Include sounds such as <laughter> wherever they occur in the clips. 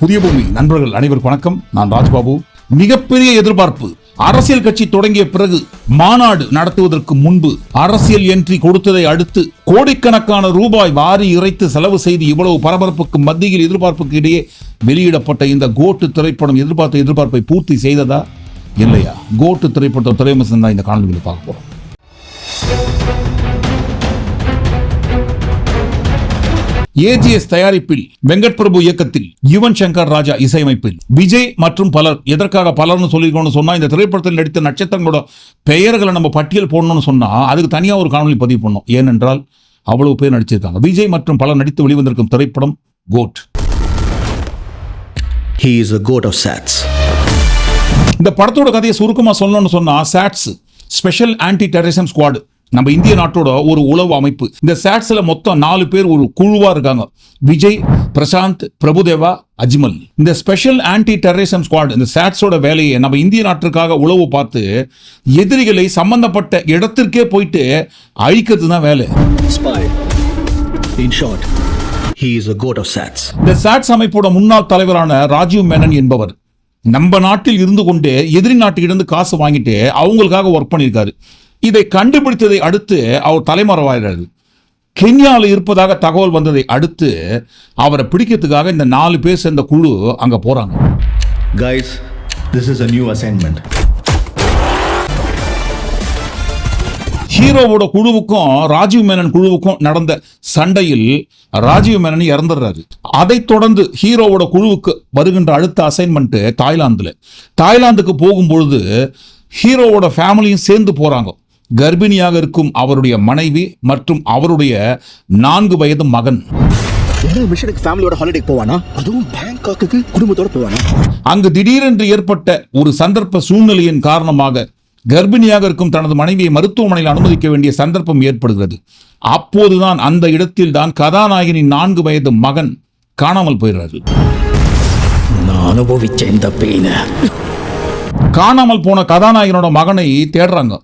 புதிய பூமி. நண்பர்கள் அனைவருக்கும் வணக்கம். நான் ராஜ்பாபு. மிகப்பெரிய எதிர்பார்ப்பு. அரசியல் கட்சி தொடங்கிய பிறகு மாநாடு நடத்துவதற்கு முன்பு அரசியல் என்ட்ரி கொடுத்ததை அடுத்து கோடிக்கணக்கான ரூபாய் வாரி இறைத்து செலவு செய்து இவ்வளவு பரபரப்புக்கு மத்தியில் எதிர்பார்ப்புக்கு இடையே வெளியிடப்பட்ட இந்த கோட்டு திரைப்படம் எதிர்பார்த்த எதிர்பார்ப்பை பூர்த்தி செய்ததா? இல்லையா? கோட்டு திரைப்படம் திரைவிமர்சனம் தான் இந்த காணொலிகளை பார்க்க போறோம். ஏஜிஎஸ் தயாரிப்பில் வெங்கட் பிரபு இயக்கத்தில் யுவன் சங்கர் ராஜா இசையமைப்பில். விஜய் மற்றும் பலர் எதற்காக பலர்னு சொல்லியிருக்கோம்னு சொன்னா இந்த திரைப்படத்தில் நடித்த நட்சத்திரங்களோட பெயர்களை நம்ம பட்டியல் போடணும்னு சொன்னா அதுக்கு தனியா ஒரு காணொலி பதிவு பண்ணோம் ஏனென்றால் அவ்வளவு பேர் நடிச்சிருக்காங்க. விஜய் மற்றும் பலர் நடித்து வெளிவந்திருக்கும் திரைப்படம் GOAT He is a goat of sats. இந்த படத்தோட கதையை சுருக்கமா சொல்லணும்னு சொன்னா SATS special anti terrorism squad நம்ம இந்திய நாட்டோட ஒரு உளவு அமைப்பு. இந்த சாட்ஸ்ல மொத்தம் நாலு பேர் ஒரு குழுவா இருக்காங்க. விஜய் பிரசாந்த் பிரபுதேவா அஜ்மல். இந்த ஸ்பெஷல் ஆன்டி டெரரிசம் ஸ்குவாட் இந்த சாட்ஸோட வேலையை நம்ம இந்திய நாட்டிற்காக உளவு பார்த்து எதிரிகளை சம்பந்தப்பட்ட இடத்திற்கே போயிட்டு அழிக்கிறது தான் வேலை. இந்த சாட்ஸ் அமைப்போட முன்னாள் தலைவரான ராஜீவ் மேனன் என்பவர் நம்ம நாட்டில் இருந்து கொண்டே எதிரி நாட்டிலிருந்து காசு வாங்கிட்டு அவங்களுக்காக ஒர்க் பண்ணியிருக்காரு. இதை கண்டுபிடித்ததை அடுத்து அவர் தலைமறைவாயிறாரு. கென்யாவில் இருப்பதாக தகவல் வந்ததை அடுத்து அவரை பிடிக்கிறதுக்காக இந்த நாலு பேர் சேர்ந்த குழு அங்க போறாங்க. Guys, this is a new assignment. ஹீரோவோட குழுவுக்கும் ராஜீவ் மேனன் குழுவுக்கும் நடந்த சண்டையில் ராஜீவ் மேனன் இறந்துடுறாரு. அதைத் தொடர்ந்து ஹீரோவோட குழுவுக்கு வருகின்ற அடுத்த அசைன்மெண்ட் தாய்லாந்துல. தாய்லாந்துக்கு போகும்பொழுது ஹீரோவோட ஃபேமிலியும் சேர்ந்து போறாங்க. கர்ப்பிணியாக இருக்கும் அவருடைய மனைவி மற்றும் அவருடைய நான்கு வயது மகன். என்ன மிஷனுக்கு ஃபேமிலியோட ஹாலிடே போவானா? அதுவும் பேங்காக்கு குடும்பத்தோட போவானா? அங்கு திடீரென்று ஏற்பட்ட ஒரு சந்தர்ப்ப சூழ்நிலையின் காரணமாக கர்ப்பிணியாக இருக்கும் தனது மனைவியை மருத்துவமனையில் அனுமதிக்க வேண்டிய சந்தர்ப்பம் ஏற்படுகிறது. அப்போதுதான் அந்த இடத்தில் தான் கதாநாயகனின் நான்கு வயது மகன் காணாமல் போயிடுறாரு நான் அனுபவிச்ச இந்த பெயினை காணாமல் போன கதாநாயகனோட மகனை தேடுறாங்க.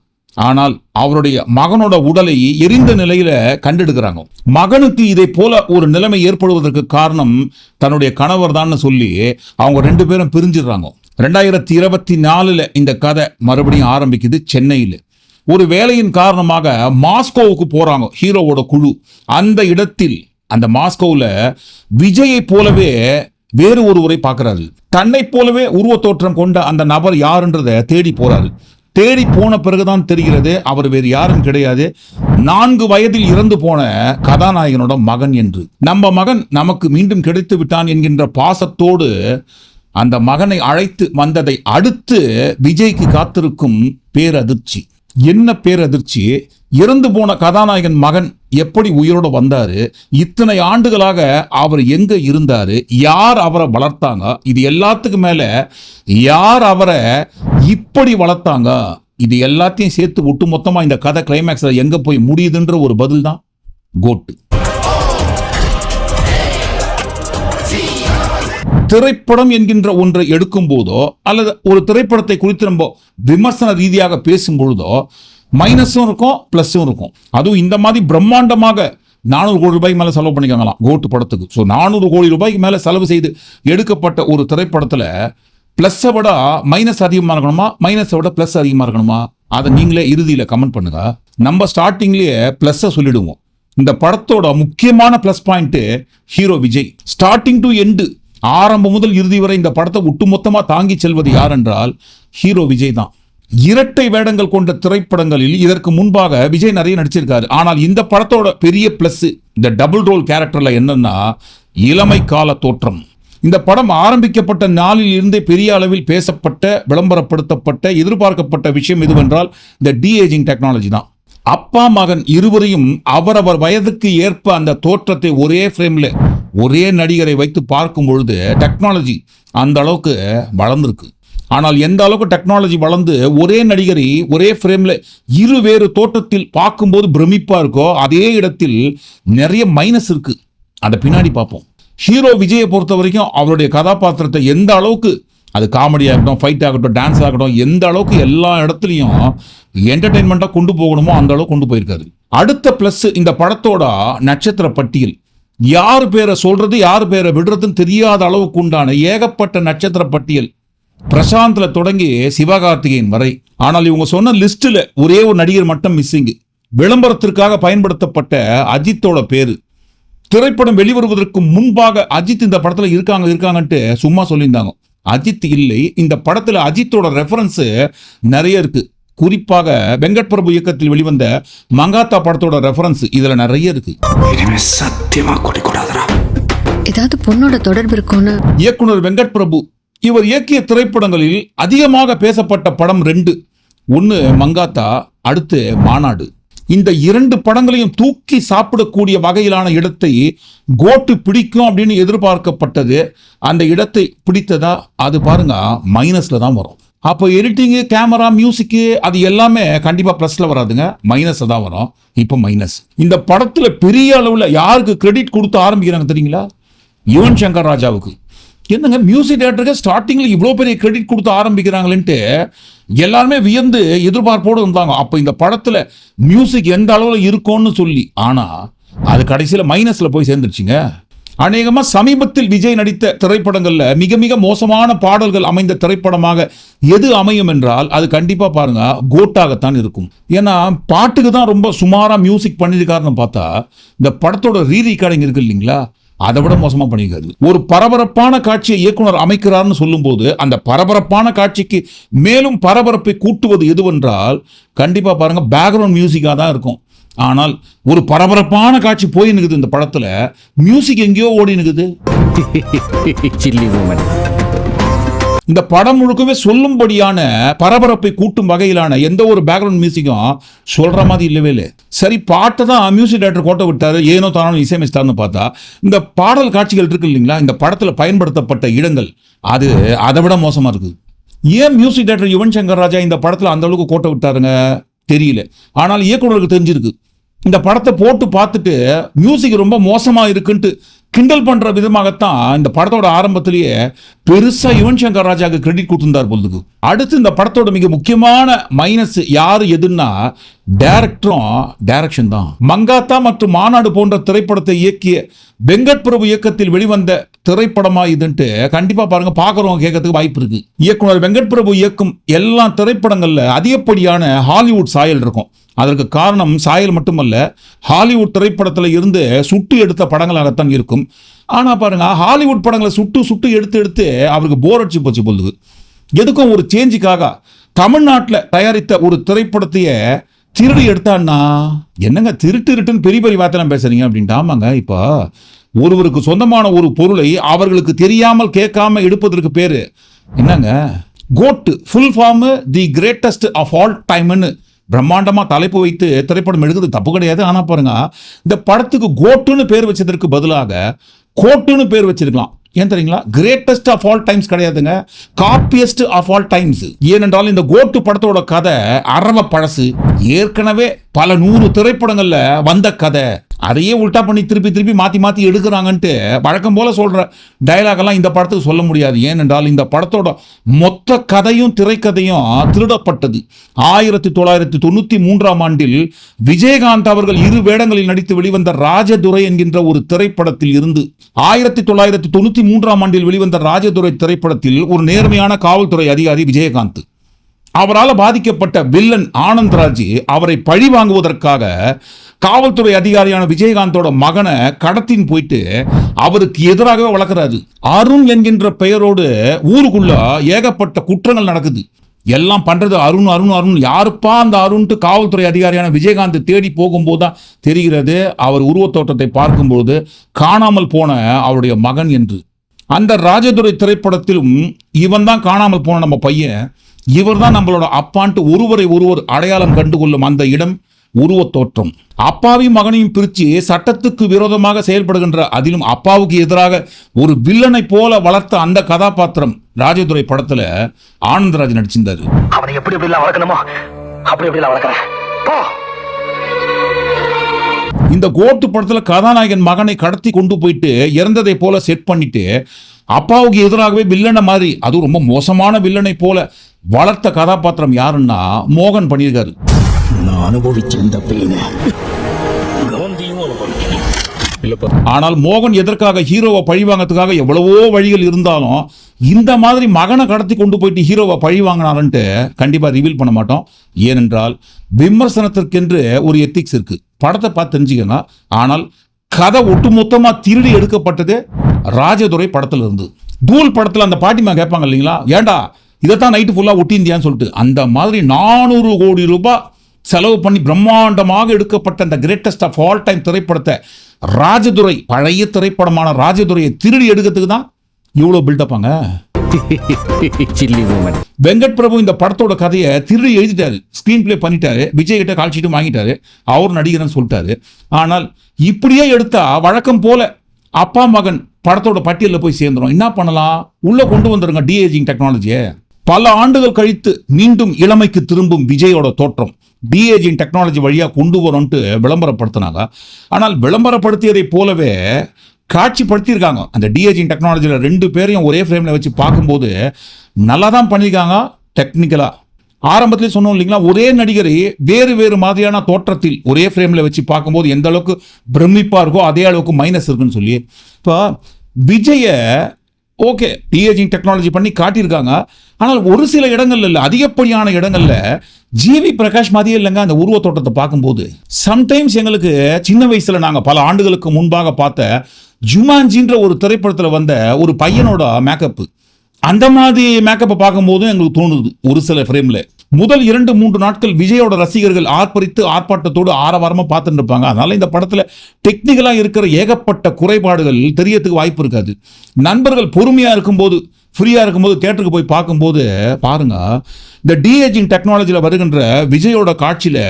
ஆனால் அவருடைய மகனோட உடலை எரிந்த நிலையில கண்டெடுக்கிறாங்க. மகனுக்கு இதை போல ஒரு நிலைமை ஏற்படுவதற்கு காரணம் தன்னுடைய கணவர் தான் சொல்லி அவங்க ரெண்டு பேரும் பிரிஞ்சிடுறாங்க. ரெண்டாயிரத்தி இருபத்தி நாலுல இந்த கதை மறுபடியும் ஆரம்பிக்குது சென்னையில். ஒரு வேலையின் காரணமாக மாஸ்கோவுக்கு போறாங்க ஹீரோவோட குழு. அந்த இடத்தில் அந்த மாஸ்கோவில் விஜயை போலவே வேறு ஒருவரை பார்க்கிறாரு. தன்னை போலவே உருவத் தோற்றம் கொண்ட அந்த நபர் யாருன்றதை தேடி போறாரு. தேடி போன பிறகுதான் தெரிகிறது அவர் வேறு யாரும் கிடையாது. நான்கு வயதில் இறந்து போன கதாநாயகனோட மகன் என்று. நம்ம மகன் நமக்கு மீண்டும் கிடைத்து விட்டான் என்கின்ற பாசத்தோடு அந்த மகனை அழைத்து வந்ததை அடுத்து விஜய்க்கு காத்திருக்கும் பேரதிர்ச்சி. என்ன பேரதிர்ச்சி? இறந்து போன கதாநாயகன் மகன் எப்படி உயிரோடு வந்தார்? இத்தனை ஆண்டுகளாக அவர் எங்கே இருந்தார்? யார் அவரை வளர்த்தாங்க? இது எல்லாத்துக்கும் மேலே யார் அவரை இப்படி வளர்த்தாங்க? இது எல்லாத்தையும் சேர்த்து ஒட்டுமொத்தமாக இந்த கதை கிளைமேக்ஸில் எங்கே போய் முடியுதுன்ற ஒரு பதில் தான் கோட்டு. திரைப்படம் என்கின்ற ஒன்றை எடுக்கும் போதோ அல்லது ஒரு திரைப்படத்தை குறித்து நம்ம விமர்சன ரீதியாக பேசும் பொழுதோ மைனஸும் இருக்கும் ப்ளஸ்ஸும் இருக்கும். அதுவும் இந்த மாதிரி பிரம்மாண்டமாக நானூறு கோடி ரூபாய்க்கு மேலே செலவு பண்ணிக்காங்களாம் கோட்டு படத்துக்கு. ஸோ நானூறு கோடி ரூபாய்க்கு மேலே செலவு செய்து எடுக்கப்பட்ட ஒரு திரைப்படத்தில் ப்ளஸ்ஸை விட மைனஸ் அதிகமாக இருக்கணுமா மைனஸை விட ப்ளஸ் அதிகமாக இருக்கணுமா? அதை நீங்களே இறுதியில் கமெண்ட் பண்ணுங்க. நம்ம ஸ்டார்டிங்லேயே ப்ளஸ்ஸை சொல்லிடுவோம். இந்த படத்தோட முக்கியமான plus point hero Vijay. Starting to end ஆரம்பம் முதல் இறுதி வரை இந்த படத்தை ஒட்டுமொத்தமாக தாங்கி செல்வது யார் என்றால் ஹீரோ விஜய் தான். இரட்டை வேடங்கள் கொண்ட திரைப்படங்களில் இதற்கு முன்பாக விஜய் நிறைய நடிச்சிருக்காரு. ஆனால் இந்த படத்தோட பெரிய பிளஸ் இந்த டபுள் ரோல் கேரக்டர்ல என்னன்னா இளமை கால தோற்றம். இந்த படம் ஆரம்பிக்கப்பட்ட நாளில் இருந்தே பெரிய அளவில் பேசப்பட்ட விளம்பரப்படுத்தப்பட்ட எதிர்பார்க்கப்பட்ட விஷயம் எதுவென்றால் இந்த டிஏஜிங் டெக்னாலஜி தான். அப்பா மகன் இருவரையும் அவரவர் வயதுக்கு ஏற்ப அந்த தோற்றத்தை ஒரே ஃப்ரேமில் ஒரே நடிகரை வைத்து பார்க்கும் பொழுது டெக்னாலஜி அந்த அளவுக்கு வளர்ந்துருக்கு. ஆனால் எந்த அளவுக்கு டெக்னாலஜி வளர்ந்து ஒரே நடிகரை ஒரே ஃப்ரேமில் இரு வேறு தோட்டத்தில் பார்க்கும்போது பிரமிப்பாக இருக்கோ அதே இடத்தில் நிறைய மைனஸ் இருக்குது அதை பின்னாடி பார்ப்போம். ஹீரோ விஜயை பொறுத்த வரைக்கும் அவருடைய கதாபாத்திரத்தை எந்த அளவுக்கு அது காமெடி ஆகட்டும் ஃபைட் ஆகட்டும் டான்ஸ் ஆகட்டும் எந்த அளவுக்கு எல்லா இடத்துலையும் என்டர்டெயின்மெண்ட்டாக கொண்டு போகணுமோ அந்த அளவுக்கு கொண்டு போயிருக்காரு. அடுத்த ப்ளஸ் இந்த படத்தோட நட்சத்திர பட்டியல். யார் பேரை சொல்றது யார் பேரை விடுறதுன்னு தெரியாத அளவுக்கு உண்டான ஏகப்பட்ட நட்சத்திர பட்டியல் பிரசாந்தில் தொடங்கி சிவகார்த்திகேயன் வரை. ஆனால் இவங்க சொன்ன லிஸ்ட்டில் ஒரே ஒரு நடிகர் மட்டும் மிஸ்ஸிங்கு விளம்பரத்திற்காக பயன்படுத்தப்பட்ட அஜித்தோட பேர். திரைப்படம் வெளிவருவதற்கு முன்பாக அஜித் இந்த படத்தில் இருக்காங்க இருக்காங்கன்ட்டு சும்மா சொல்லியிருந்தாங்க. அஜித் இல்லை இந்த படத்தில் அஜித்தோட ரெஃபரன்ஸு நிறைய இருக்குது குறிப்பாக வெங்கட் பிரபு இயக்கத்தில் வெளிவந்த மங்காத்தா படத்தோட ரெஃபரன்ஸ் இதுல நிறைய இருக்கு. சத்தியமா குடிக்கூடாதுடா. ஏதாவது பொண்ணோட தொடர்பு இருக்கும்னு. இயக்குனர் வெங்கட் பிரபு இவர் இயக்கிய திரைப்படங்களில் அதிகமாக பேசப்பட்ட படம் ரெண்டு. ஒன்று மங்காத்தா அடுத்து மாநாடு. இந்த இரண்டு படங்களையும் தூக்கி சாப்பிடக்கூடிய வகையிலான இடத்தை கோட்டு பிடிக்கும் அப்படின்னு எதிர்பார்க்கப்பட்டது. அந்த இடத்தை பிடித்ததா அது பாருங்க மைனஸ்ல தான் வரும். அப்போ எடிட்டிங்கு கேமரா மியூசிக்கு அது எல்லாமே கண்டிப்பாக ப்ளஸில் வராதுங்க. மைனஸில் தான் வரும். இப்போ மைனஸ் இந்த படத்தில் பெரிய அளவில் யாருக்கு கிரெடிட் கொடுத்து ஆரம்பிக்கிறாங்க தெரியுங்களா? யுவன் சங்கர் ராஜாவுக்கு. என்னங்க மியூசிக் டேரக்டருக்கு ஸ்டார்டிங்கில் இவ்வளோ பெரிய கிரெடிட் கொடுத்து ஆரம்பிக்கிறாங்களேன்ட்டு எல்லாருமே வியந்து எதிர்பார்ப்போடு இருந்தாங்க அப்போ இந்த படத்தில் மியூசிக் எந்த அளவில் இருக்கும்னு சொல்லி. ஆனால் அது கடைசியில் மைனஸில் போய் சேர்ந்துருச்சுங்க. அநேகமாக சமீபத்தில் விஜய் நடித்த திரைப்படங்களில் மிக மிக மோசமான பாடல்கள் அமைந்த திரைப்படமாக எது அமையும் என்றால் அது கண்டிப்பாக பாருங்க கோட்டாகத்தான் இருக்கும். ஏன்னா பாட்டுக்கு தான் ரொம்ப சுமாராக மியூசிக் பண்ணியிருக்காருன்னு பார்த்தா இந்த படத்தோட ரீ ரெக்கார்டிங் இருக்கு இல்லைங்களா? அதை விட மோசமா பண்ணியிருக்காரு. ஒரு பரபரப்பான காட்சியை இயக்குனர் அமைக்கிறார்னு சொல்லும்போது அந்த பரபரப்பான காட்சிக்கு மேலும் பரபரப்பை கூட்டுவது எதுவென்றால் கண்டிப்பா பாருங்க பேக்ரவுண்ட் மியூசிக்காக தான் இருக்கும். ஆனால் ஒரு பரபரப்பான காட்சி போய் நிற்குது இந்த படத்துல. மியூசிக் எங்கேயோ ஓடி நிற்குது <laughs> இந்த படம் முழுக்கவே சொல்லும்படியான பரபரப்பை கூட்டும் வகையிலான எந்த ஒரு பேக்ரவுண்ட் மியூசிக்கும் சொல்ற மாதிரி இல்லவே இல்லை. சரி பாட்டை தான் மியூசிக் டைரக்டர் கோட்டை விட்டாரு. ஏனோ தானோ இசையமைச்சிட்டாருன்னு பார்த்தா இந்த பாடல் காட்சிகள் இருக்கு இல்லைங்களா? இந்த படத்துல பயன்படுத்தப்பட்ட இடங்கள். அது அதை விட மோசமா இருக்கு ஏன் மியூசிக் டைரக்டர் யுவன் சங்கர் ராஜா இந்த படத்துல அந்த அளவுக்கு கோட்டை விட்டாருங்க? தெரியல. ஆனால் இயக்குனருக்கு தெரிஞ்சிருக்கு. இந்த படத்தை போட்டு பார்த்துட்டு மியூசிக் ரொம்ப மோசமா இருக்குன்ட்டு கிண்டல் பண்ற விதமாகத்தான் இந்த படத்தோட ஆரம்பத்திலேயே பெருசா யுவன் சங்கர் ராஜாவுக்கு கிரெடிட் கொடுத்திருந்தார் பொழுதுக்கு. அடுத்து இந்த படத்தோட மிக முக்கியமான மைனஸ் யாரு எதுன்னா டேரக்டரும் டைரக்ஷன் தான். மங்காத்தா மற்றும் மாநாடு போன்ற திரைப்படத்தை இயக்கிய வெங்கட் பிரபு இயக்கத்தில் வெளிவந்த திரைப்படமா இதுன்ட்டு கண்டிப்பா பாருங்க பாக்குறவங்க கேட்கறதுக்கு வாய்ப்பு இருக்கு. இயக்குனர் வெங்கட் பிரபு இயக்கும் எல்லா திரைப்படங்கள்ல அதிகப்படியான ஹாலிவுட் சாயல் இருக்கும். அதற்கு காரணம் சாயல் மட்டுமல்ல ஹாலிவுட் திரைப்படத்தில் இருந்து சுட்டு எடுத்த படங்களாகத்தான் இருக்கும். ஆனால் பாருங்க ஹாலிவுட் படங்களை சுட்டு சுட்டு எடுத்து எடுத்து அவருக்கு போர் அடிச்சு போச்சு பொழுது எதுக்கும் ஒரு சேஞ்சுக்காக தமிழ்நாட்டில் தயாரித்த ஒரு திரைப்படத்தையே திருடி எடுத்தான்னா என்னங்க திருட்டு திருட்டுன்னு பெரிய பெரிய வார்த்தைலாம் பேசுறீங்க அப்படின்ட்டு. ஆமாங்க இப்போ ஒருவருக்கு சொந்தமான ஒரு பொருளை அவர்களுக்கு தெரியாமல் கேட்காம எடுப்பதற்கு பேர் என்னங்க? GOAT full form the greatest of all டைம்னு பிரம்மாண்டமாக தலைப்பு வைத்து திரைப்படம் எடுக்கிறது தப்பு கிடையாது. ஆனா பாருங்க இந்த படத்துக்கு கோட்டுன்னு பேர் வச்சதற்கு பதிலாக கோட்டுன்னு பேர் வச்சிருக்கலாம். ஏன் தெரியுங்களா? கிரேட்டஸ்ட் ஆஃப் ஆல் டைம்ஸ் கிடையாதுங்க. காப்பியஸ்ட் ஆஃப் ஆல் டைம்ஸ் ஏனென்றால் இந்த கோட்டு படத்தோட கதை அரவ பழசு ஏற்கனவே பல நூறு திரைப்படங்களில் வந்த கதை. அதையே உல்டா பண்ணி திருப்பி திருப்பி மாற்றி மாற்றி எடுக்கிறாங்கன்ட்டு வழக்கம் போல சொல்கிற டைலாகெல்லாம் இந்த படத்துக்கு சொல்ல முடியாது. ஏனென்றால் இந்த படத்தோட மொத்த கதையும் திரைக்கதையும் திருடப்பட்டது. ஆயிரத்தி தொள்ளாயிரத்தி தொண்ணூத்தி மூன்றாம் ஆண்டில் விஜயகாந்த் அவர்கள் இரு வேடங்களில் நடித்து வெளிவந்த ராஜதுரை என்கின்ற ஒரு திரைப்படத்தில் இருந்து ஆயிரத்தி தொள்ளாயிரத்தி தொண்ணூத்தி மூன்றாம் ஆண்டில் வெளிவந்த ராஜதுரை திரைப்படத்தில் ஒரு நேர்மையான காவல்துறை அதிகாரி விஜயகாந்த். அவரால் பாதிக்கப்பட்ட வில்லன் ஆனந்த்ராஜ் அவரை பழி வாங்குவதற்காக காவல்துறை அதிகாரியான விஜயகாந்தோட மகனை கடத்தின் போயிட்டு அவருக்கு எதிராகவே வளர்க்குறாரு. அருண் என்கின்ற பெயரோடு ஊருக்குள்ள ஏகப்பட்ட குற்றங்கள் நடக்குது. எல்லாம் பண்ணுறது அருண் அருண் அருண். யாருப்பா அந்த அருண்ட்டு காவல்துறை அதிகாரியான விஜயகாந்த் தேடி போகும்போது தான் தெரிகிறது. அவர் உருவத்தோட்டத்தை பார்க்கும்போது காணாமல் போன அவருடைய மகன் என்று. அந்த ராஜதுரை திரைப்படத்திலும் இவன் தான் காணாமல் போன நம்ம பையன். இவர் தான் நம்மளோட அப்பான்ட்டு ஒருவரை ஒருவர் அடையாளம் கண்டுகொள்ளும் அந்த இடம் உருவத் தோற்றம் அப்பாவையும் மகனையும் பிரித்து சட்டத்துக்கு விரோதமாக செயல்படுகின்ற அதிலும் அப்பாவுக்கு எதிராக ஒரு வில்லனை போல வளர்த்த அந்த கதாபாத்திரம் ராஜதுரை படத்துல ஆனந்தராஜ் நடிச்சிருந்தாரு. அவனை எப்படி எப்படி வளர்க்கணுமோ அப்படி எப்படி வளர்க்குறேன். இந்த கோட்டு படத்துல கதாநாயகன் மகனை கடத்தி கொண்டு போயிட்டு இறந்ததை போல செட் பண்ணிட்டு அப்பாவுக்கு எதிராகவே வில்லனை மாதிரி அதுவும் ரொம்ப மோசமான வில்லனை போல வளர்த்த கதாபாத்திரம் யாருன்னா மோகன் பண்ணியிருக்காரு. நான் அனுபவிச்ச இந்த பெயினை ஆனால் மோகன் எதற்காக ஹீரோவை பழிவாங்கறதுக்காக எவ்வளவோ வழிகள் இருந்தாலும் இந்த மாதிரி மகனை கடத்தி கொண்டு போயிட்டு ஹீரோவை பழி வாங்கினாருன்ட்டு கண்டிப்பா ரிவீல் பண்ண மாட்டோம். ஏனென்றால் விமர்சனத்திற்கென்று ஒரு எத்திக்ஸ் இருக்கு. படத்தை பார்த்து தெரிஞ்சுக்கங்க. ஆனால் கதை ஒட்டுமொத்தமா திருடி எடுக்கப்பட்டது ராஜதுரை படத்துல இருந்து. தூள் படத்துல அந்த பாட்டிமா கேட்பாங்க இல்லைங்களா? ஏன்டா இதைத்தான் நைட்டு ஃபுல்லா ஒட்டிந்தியான்னு சொல்லிட்டு அந்த மாதிரி நானூறு கோடி ரூபாய் செலவு பண்ணி பிரம்மாண்டமாக எடுக்கப்பட்ட அந்த கிரேட்டஸ்ட் ஆஃப் ஆல் டைம் திரைப்படத்தை ராஜதுரை பழைய திரைப்படமான ராஜதுரையை திருடி எடுக்கிறதுக்கு தான் இவ்வளோ பில்டப்பாங்க <laughs> வெங்கட் பிரபு இந்த படத்தோட கதையை திருடி எழுதிட்டாரு. ஸ்க்ரீன் ப்ளே பண்ணிட்டாரு. விஜய் கிட்ட கால் ஷீட்டும் வாங்கிட்டாரு. அவர் நடிகர்னு சொல்லிட்டாரு. ஆனால் இப்படியே எடுத்தா வழக்கம் போல அப்பா மகன் படத்தோட பட்டியலில் போய் சேர்ந்துரும். என்ன பண்ணலாம்? உள்ள கொண்டு வந்துருங்க டிஏஜிங் டெக்னாலஜியை பல ஆண்டுகள் கழித்து மீண்டும் இளமைக்கு திரும்பும் விஜயோட தோற்றம். பிஏஜின் டெக்னாலஜி வழியாக கொண்டு வரோன்ட்டு விளம்பரப்படுத்தினாங்க. ஆனால் விளம்பரப்படுத்தியதைப் போலவே காட்சிப்படுத்தியிருக்காங்க. அந்த டிஏஜின் டெக்னாலஜியில் ரெண்டு பேரையும் ஒரே ஃப்ரேமில் வச்சு பார்க்கும்போது நல்லா தான் பண்ணியிருக்காங்க டெக்னிக்கலாக ஆரம்பத்திலே சொன்னோம் இல்லைங்களா ஒரே நடிகரை வேறு வேறு மாதிரியான தோற்றத்தில் ஒரே ஃப்ரேமில் வச்சு பார்க்கும்போது எந்த அளவுக்கு பிரமிப்பாக இருக்கோ அதே அளவுக்கு மைனஸ் இருக்குன்னு சொல்லி. இப்போ விஜய ஓகே டிஏஜிங் டெக்னாலஜி பண்ணி காட்டியிருக்காங்க. ஆனால் ஒரு சில இடங்கள்ல இல்லை அதிகப்படியான இடங்கள்ல ஜிவி பிரகாஷ் மாதிரியே இல்லைங்க அந்த உருவ தோட்டத்தை பார்க்கும்போது. சம்டைம்ஸ் எங்களுக்கு சின்ன வயசுல நாங்கள் பல ஆண்டுகளுக்கு முன்பாக பார்த்த ஜுமான்ஜின்ற ஒரு திரைப்படத்தில் வந்த ஒரு பையனோட மேக்கப்பு அந்த மாதிரி மேக்கப்பை பார்க்கும்போதும் எங்களுக்கு தோணுது ஒரு சில ஃப்ரேமில் முதல் இரண்டு மூன்று நாட்கள் விஜயோட ரசிகர்கள் ஆர்ப்பரித்து ஆர்ப்பாட்டத்தோடு ஆரவாரமாக பார்த்துட்டு இருப்பாங்க அதனால இந்த படத்தில் டெக்னிக்கலாக இருக்கிற ஏகப்பட்ட குறைபாடுகள் தெரியறதுக்கு வாய்ப்பு இருக்காது. நண்பர்கள் பொறுமையாக இருக்கும்போது ஃப்ரீயாக இருக்கும்போது தேட்டருக்கு போய் பார்க்கும்போது பாருங்க இந்த டிஏஜிங் டெக்னாலஜியில் வருகின்ற விஜயோட காட்சியில்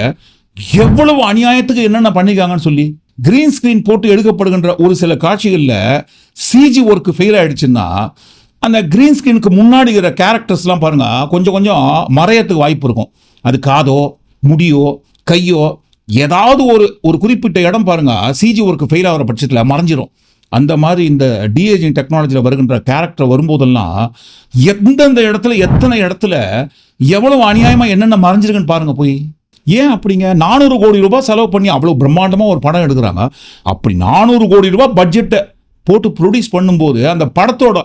எவ்வளவு அநியாயத்துக்கு என்னென்ன பண்ணிக்காங்கன்னு சொல்லி கிரீன் ஸ்க்ரீன் போட்டு எடுக்கப்படுகின்ற ஒரு சில காட்சிகளில் சிஜி ஒர்க்கு ஃபெயில் ஆயிடுச்சுன்னா அந்த க்ரீன் ஸ்கின்க்கு முன்னாடி இருக்கிற கேரக்டர்ஸ்லாம் பாருங்கள் கொஞ்சம் கொஞ்சம் மறையத்துக்கு வாய்ப்பு இருக்கும். அது காதோ முடியோ கையோ ஏதாவது ஒரு ஒரு குறிப்பிட்ட இடம் பாருங்கள் சிஜி ஒர்க்கு ஃபெயில் ஆகிற பட்சத்தில் மறைஞ்சிரும். அந்த மாதிரி இந்த டிஏஜிங் டெக்னாலஜியில் வருகின்ற கேரக்டர் வரும்போதெல்லாம் எந்தெந்த இடத்துல எத்தனை இடத்துல எவ்வளோ அநியாயமாக என்னென்ன மறைஞ்சிருக்குன்னு பாருங்கள் போய். ஏன் அப்படிங்க? நானூறு கோடி ரூபாய் செலவு பண்ணி அவ்வளோ பிரம்மாண்டமாக ஒரு படம் எடுக்கிறாங்க. அப்படி நானூறு கோடி ரூபாய் பட்ஜெட்டை போட்டு ப்ரொடியூஸ் பண்ணும்போது அந்த படத்தோட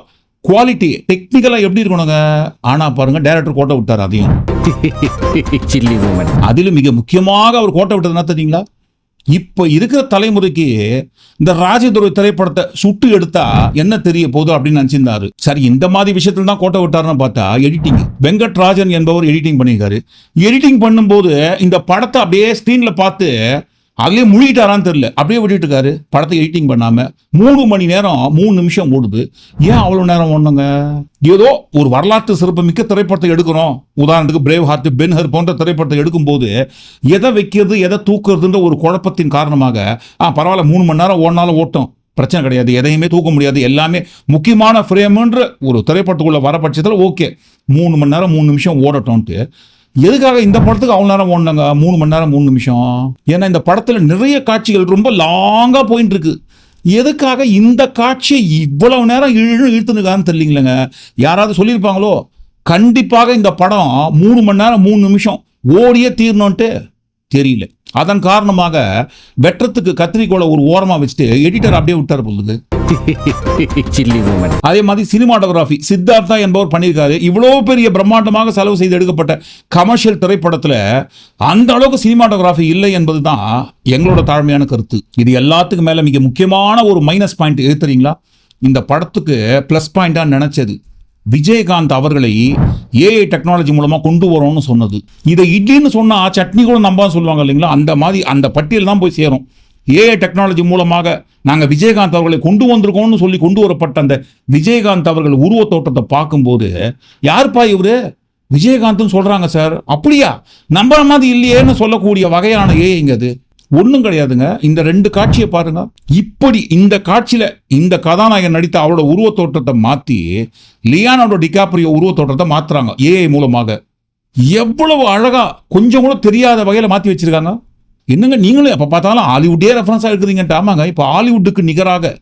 குவாலிட்டி டெக்னிக்கலாக எப்படி இருக்கணுங்க? ஆனால் பாருங்க டேரக்டர் கோட்டை விட்டார் அதையும். அதிலும் மிக முக்கியமாக அவர் கோட்டை விட்டது என்ன தெரியுங்களா? இப்போ இருக்கிற தலைமுறைக்கு இந்த ராஜதுரை திரைப்படத்தை சுட்டு எடுத்தா என்ன தெரிய போகுது அப்படின்னு நினைச்சிருந்தாரு. சரி இந்த மாதிரி விஷயத்துல தான் கோட்டை விட்டாருன்னு பார்த்தா எடிட்டிங் வெங்கட் ராஜன் என்பவர் எடிட்டிங் பண்ணியிருக்காரு. எடிட்டிங் பண்ணும்போது இந்த படத்தை அப்படியே ஸ்க்ரீன்ல பார்த்து அதுலேயே முழுகிட்டாரான்னு தெரியல. அப்படியே விட்டுட்டு இருக்காரு படத்தை எடிட்டிங் பண்ணாம மூணு மணி நேரம் மூணு நிமிஷம் ஓடுது. ஏன் அவ்வளோ நேரம் ஓடணுங்க? ஏதோ ஒரு வரலாற்று சிறப்பு மிக்க திரைப்படத்தை எடுக்கிறோம். உதாரணத்துக்கு பிரேவ் ஹார்ட் பென்ஹர் போன்ற திரைப்படத்தை எடுக்கும்போது எதை வைக்கிறது எதை தூக்குறதுன்ற ஒரு குழப்பத்தின் காரணமாக ஆ பரவாயில்ல மூணு மணி நேரம் ஓடினாலும் ஓட்டம். பிரச்சனை கிடையாது. எதையுமே தூக்க முடியாது. எல்லாமே முக்கியமான ஃப்ரேம்ன்ற ஒரு திரைப்படத்துக்குள்ள வர பட்சத்தில் ஓகே மூணு மணி நேரம் மூணு நிமிஷம் ஓடட்டும்ன்ட்டு. எதுக்காக இந்த படத்துக்கு அவ்வளோ நேரம் ஓடினாங்க? மூணு மணி நேரம் மூணு நிமிஷம். ஏன்னா இந்த படத்தில் நிறைய காட்சிகள் ரொம்ப லாங்காக போயிட்டு இருக்கு. எதுக்காக இந்த காட்சியை இவ்வளவு நேரம் இழு இழுத்துனுக்கான்னு தெரியலீங்களேங்க. யாராவது சொல்லியிருப்பாங்களோ கண்டிப்பாக இந்த படம் மூணு மணி நேரம் மூணு நிமிஷம் ஓடியே தீரணும்ன்ட்டு தெரியல. அதன் காரணமாக வெற்றத்துக்கு கத்திரிக்கோளை ஒரு ஓரமாக வச்சுட்டு எடிட்டர் அப்படியே விட்டார் பொழுது <laughs> அதே மாதிரி சினிமாட்டோகிராஃபி சித்தார்த்தா என்பவர் பண்ணியிருக்காரு. இவ்வளோ பெரிய பிரம்மாண்டமாக செலவு செய்து எடுக்கப்பட்ட கமர்ஷியல் திரைப்படத்தில் அந்த அளவுக்கு சினிமாட்டோகிராஃபி இல்லை என்பது தான் எங்களோட தாழ்மையான கருத்து. இது எல்லாத்துக்கும் மேலே மிக முக்கியமான ஒரு மைனஸ் பாயிண்ட் எது இந்த படத்துக்கு ப்ளஸ் பாயிண்டாக நினச்சது. விஜயகாந்த் அவர்களை ஏஐ டெக்னாலஜி மூலமா கொண்டு வரோம்னு சொன்னது. இதை இட்லின்னு சொன்னா சட்னி கூட நம்ப சொல்லுவாங்க இல்லைங்களா? அந்த மாதிரி அந்த பட்டியல் தான் போய் சேரும். ஏஐ டெக்னாலஜி மூலமாக நாங்கள் விஜயகாந்த் அவர்களை கொண்டு வந்திருக்கோம்னு சொல்லி கொண்டு வரப்பட்ட அந்த விஜயகாந்த் அவர்கள் உருவத் தோட்டத்தை பார்க்கும்போது யாருப்பா இவரு? விஜயகாந்த்னு சொல்கிறாங்க சார் அப்படியா? நம்புற மாதிரி இல்லையேன்னு சொல்லக்கூடிய வகையான ஏஐங்க அது. ஒன்றும் கிடையாதுங்க. இந்த ரெண்டு காட்சியை பாருங்க. இப்படி இந்த காட்சியில் இந்த கதாநாயகன் நடித்த அவரோட உருவத் தோற்றத்தை மாற்றி லியானோட டிகாப்ரியோ உருவத் தோற்றத்தை மாற்றுறாங்க ஏஐ மூலமாக. எவ்வளவு அழகாக கொஞ்சம் கூட தெரியாத வகையில் மாற்றி வச்சுருக்காங்க. என்னங்க நீங்களும் எப்போ பார்த்தாலும் ஹாலிவுட்டே ரெஃபரன்ஸாக இருக்கிறீங்கன்ட்டு ஆமாங்க இப்போ ஹாலிவுட்டுக்கு நிகராக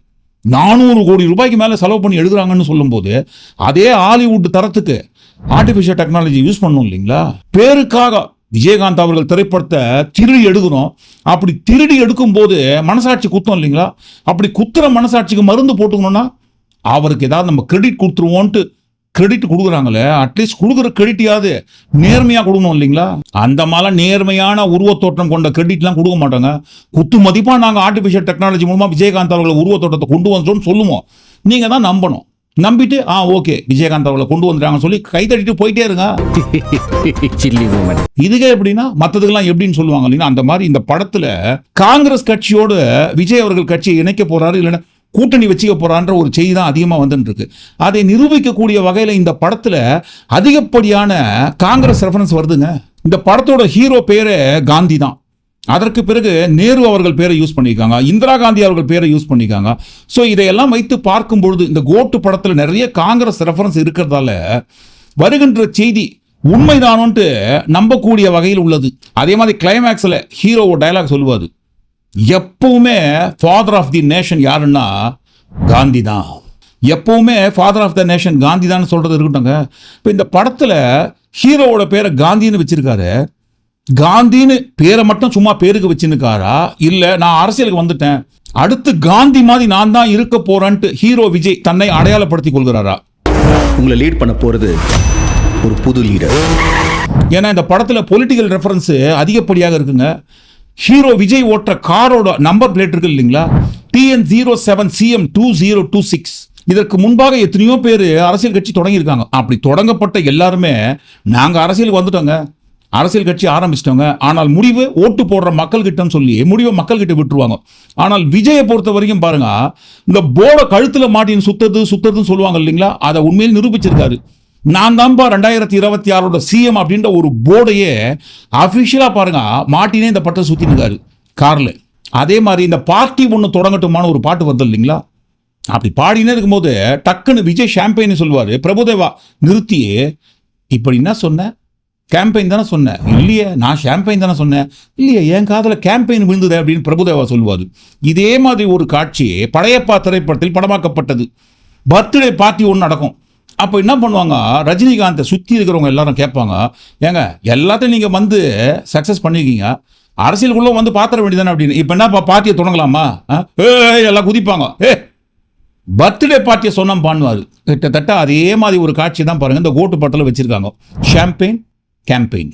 நானூறு கோடி ரூபாய்க்கு மேலே செலவு பண்ணி எடுக்கிறாங்கன்னு சொல்லும்போது அதே ஹாலிவுட் தரத்துக்கு ஆர்டிஃபிஷியல் டெக்னாலஜி யூஸ் பண்ணும் இல்லைங்களா? பேருக்காக விஜயகாந்த் அவர்கள் திரைப்படத்தை திருடி எடுக்கிறோம். அப்படி திருடி எடுக்கும்போது மனசாட்சி குத்தம் இல்லைங்களா? அப்படி குத்துற மனசாட்சிக்கு மருந்து போட்டுக்கணும்னா அவருக்கு ஏதாவது நம்ம கிரெடிட் கொடுத்துருவோன்ட்டு கிரெடிட் கொடுக்குறாங்களே அட்லீஸ்ட் கொடுக்குற கிரெடிட்டையாவது நேர்மையாக கொடுக்கணும் இல்லைங்களா? அந்த மாதிரி நேர்மையான உருவத்தோற்றம் கொண்ட கிரெடிட்லாம் கொடுக்க மாட்டாங்க. குத்து மதிப்பாக நாங்கள் ஆர்டிஃபிஷியல் டெக்னாலஜி மூலமாக விஜயகாந்த் அவர்கள் உருவத்தோட்டத்தை கொண்டு வந்துட்டோம்னு சொல்லுவோம். நீங்கள் தான் நம்பணும். நம்பிட்டு ஆ ஓகே விஜயகாந்த் அவர்களை கொண்டு வந்துட்டாங்க சொல்லி கை தட்டிட்டு போயிட்டே இருங்க. <laughs> இதுக்கே எப்படின்னா மற்றதுக்கெல்லாம் எப்படின்னு சொல்லுவாங்க இல்லைன்னா அந்த மாதிரி இந்த படத்துல காங்கிரஸ் கட்சியோடு விஜய் அவர்கள் கட்சியை இணைக்க போறாரு இல்லைன்னா கூட்டணி வச்சுக்க போகிறான்ற ஒரு செய்தி தான் அதிகமாக வந்துட்டுருக்கு அதை நிரூபிக்கக்கூடிய வகையில் இந்த படத்தில் அதிகப்படியான காங்கிரஸ் ரெஃபரன்ஸ் வருதுங்க. இந்த படத்தோட ஹீரோ பேரே காந்தி தான். அதற்கு பிறகு நேரு அவர்கள் பேரை யூஸ் பண்ணியிருக்காங்க. இந்திரா காந்தி அவர்கள் பேரை யூஸ் பண்ணியிருக்காங்க. ஸோ இதையெல்லாம் வைத்து பார்க்கும் பொழுது இந்த கோட்டு படத்தில் நிறைய காங்கிரஸ் ரெஃபரன்ஸ் இருக்கிறதால வருகின்ற செய்தி உண்மைதானோன்ட்டு நம்பக்கூடிய வகையில் உள்ளது. அதே மாதிரி கிளைமேக்ஸில் ஹீரோ டைலாக் சொல்லுவாது எப்பவுமே ஃபாதர் ஆஃப் தி நேஷன் யாருன்னா காந்தி தான் எப்பவுமே father of the nation Gandhi தான் சொல்றது இருக்கட்டும்ங்க. இப்போ இந்த படத்தில் ஹீரோவோட பேரை காந்தின்னு வச்சிருக்காரு. காந்தின்னு பேரை மட்டும் சும்மா பேருக்கு வச்சுருக்காரா இல்லை நான் அரசியலுக்கு வந்துட்டேன். அடுத்து காந்தி மாதிரி நான் தான் இருக்க போறேன்ட்டு ஹீரோ விஜய் தன்னை அடையாளப்படுத்திக் கொள்கிறாரா? உங்களை லீட் பண்ண போறது ஒரு புது லீடர் ஏன்னா இந்த படத்தில் பொலிட்டிக்கல் ரெஃபரன்ஸ் அதிகப்படியாக இருக்குங்க. ஹீரோ விஜய் ஓட்டுற காரோட நம்பர் பிளேட் இருக்கு இல்லைங்களா? TN zero seven CM two zero two six இதற்கு முன்பாக எத்தனையோ பேர் அரசியல் கட்சி தொடங்கியிருக்காங்க. அப்படி தொடங்கப்பட்ட எல்லாருமே நாங்கள் அரசியலுக்கு வந்துட்டோங்க. அரசியல் கட்சி ஆரம்பிச்சிட்டோங்க. ஆனால் முடிவு ஓட்டு போடுற மக்கள் கிட்டன்னு சொல்லி முடிவை மக்கள் கிட்ட விட்டுருவாங்க. ஆனால் விஜயை பொறுத்த வரைக்கும் பாருங்க இந்த போர்டை கழுத்தில் மாட்டின்னு சுத்தது சுத்ததுன்னு சொல்லுவாங்க இல்லைங்களா? அதை உண்மையில் நிரூபிச்சிருக்காரு. நான் தான்ப்பா ரெண்டாயிரத்தி இருபத்தி ஆறோட சிஎம் அப்படின்ற ஒரு போர்டையே அஃபிஷியலாக பாருங்க. மாட்டினே இந்த பட்டை சுற்றிட்டு காரில். அதே மாதிரி இந்த பார்ட்டி ஒன்று தொடங்கட்டுமான ஒரு பாட்டு வருது இல்லைங்களா? அப்படி பாடினே இருக்கும்போது டக்குன்னு விஜய் ஷாம்பெயின் சொல்லுவார். பிரபுதேவா நிறுத்தி இப்படி என்ன சொன்னேன் கேம்பெயின் தானே சொன்னேன் இல்லையே நான் ஷாம்பெயின் தானே சொன்னேன். இல்லையே என் காதில் கேம்பெயின் விழுந்தது அப்படின்னு பிரபுதேவா சொல்லுவார். இதே மாதிரி ஒரு காட்சி பழையப்பா திரைப்படத்தில் படமாக்கப்பட்டது. பர்த்டே பார்ட்டி ஒன்று நடக்கும். அப்போ என்ன பண்ணுவாங்க? ரஜினிகாந்தை சுற்றி இருக்கிறவங்க எல்லாரும் கேட்பாங்க ஏங்க எல்லாத்தையும் நீங்கள் வந்து சக்ஸஸ் பண்ணியிருக்கீங்க அரசியலுக்குள்ளே வந்து பாத்திர வேண்டியதானே அப்படின்னு. இப்போ என்னப்பா பார்ட்டியை தொடங்கலாமா? ஏ எல்லாம் குதிப்பாங்க. ஏ பர்த்டே பார்ட்டியை சொன்னால் பண்ணுவார். கிட்டத்தட்ட அதே மாதிரி ஒரு காட்சி தான் பாருங்கள் இந்த கோட்டு பட்டில் வச்சுருக்காங்க. ஷாம்பெயின் கேம்பெயின்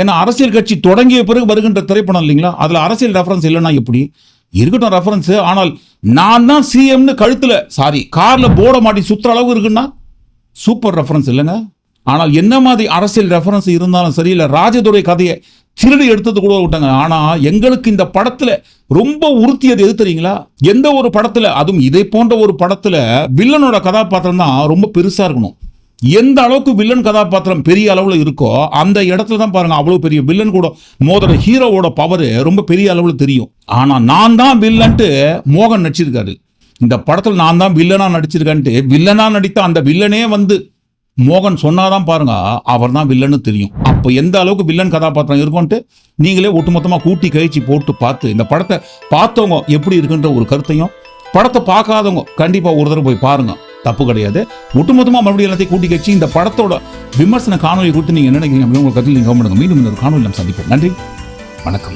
ஏன்னா அரசியல் கட்சி தொடங்கிய பிறகு வருகின்ற திரைப்படம் இல்லைங்களா? அதில் அரசியல் ரெஃபரன்ஸ் இல்லைன்னா எப்படி? இருக்கட்டும் ரெஃபரன்ஸு ஆனால் நான் தான் சிஎம்னு கழுத்தில் சாரி காரில் போட மாட்டி சுற்றுற அளவு இருக்குன்னா சூப்பர் ரெஃபரன்ஸ் இல்லைங்க. ஆனால் என்ன மாதிரி அரசியல் ரெஃபரன்ஸ் இருந்தாலும் சரி இல்லை ராஜதுரை கதையை திருடி எடுத்தது கூட விட்டாங்க. ஆனால் எங்களுக்கு இந்த படத்தில் ரொம்ப உறுத்தியது எது தெரியுங்களா? எந்த ஒரு படத்தில் அதுவும் இதை போன்ற ஒரு படத்தில் வில்லனோட கதாபாத்திரம் தான் ரொம்ப பெருசாக இருக்கணும். எந்த அளவுக்கு வில்லன் கதாபாத்திரம் பெரிய அளவில் இருக்கோ அந்த இடத்துல தான் பாருங்கள் அவ்வளோ பெரிய வில்லன் கூட மோதுற ஹீரோவோட பவர் ரொம்ப பெரிய அளவில் தெரியும். ஆனால் நான் தான் வில்லன்ட்டு மோகன் நடிச்சிருக்காரு. இந்த படத்தில் நான் தான் வில்லனாக நடிச்சிருக்கேன்ட்டு வில்லனாக நடித்த அந்த வில்லனே வந்து மோகன் சொன்னாதான் பாருங்க அவர் தான் வில்லன்னு தெரியும். அப்போ எந்த அளவுக்கு வில்லன் கதாபாத்திரம் இருக்கும்ட்டு நீங்களே ஒட்டுமொத்தமாக கூட்டி கழிச்சு போட்டு பார்த்து இந்த படத்தை பார்த்தவங்க எப்படி இருக்குன்ற ஒரு கருத்தையும் படத்தை பார்க்காதவங்க கண்டிப்பாக ஒரு தடவை போய் பாருங்க. தப்பு கிடையாது. ஒட்டுமொத்தமாக மறுபடியும் எல்லாத்தையும் கூட்டி கழிச்சு இந்த படத்தோட விமர்சன காணொலி குறித்து நீங்கள் என்ன நினைக்கிறீங்க அப்படின்னு உங்கள் கருத்தில் நீங்கள் கவனிங்க. மீண்டும் இந்த காணொலி நம்ம சந்திப்போம். நன்றி. வணக்கம்.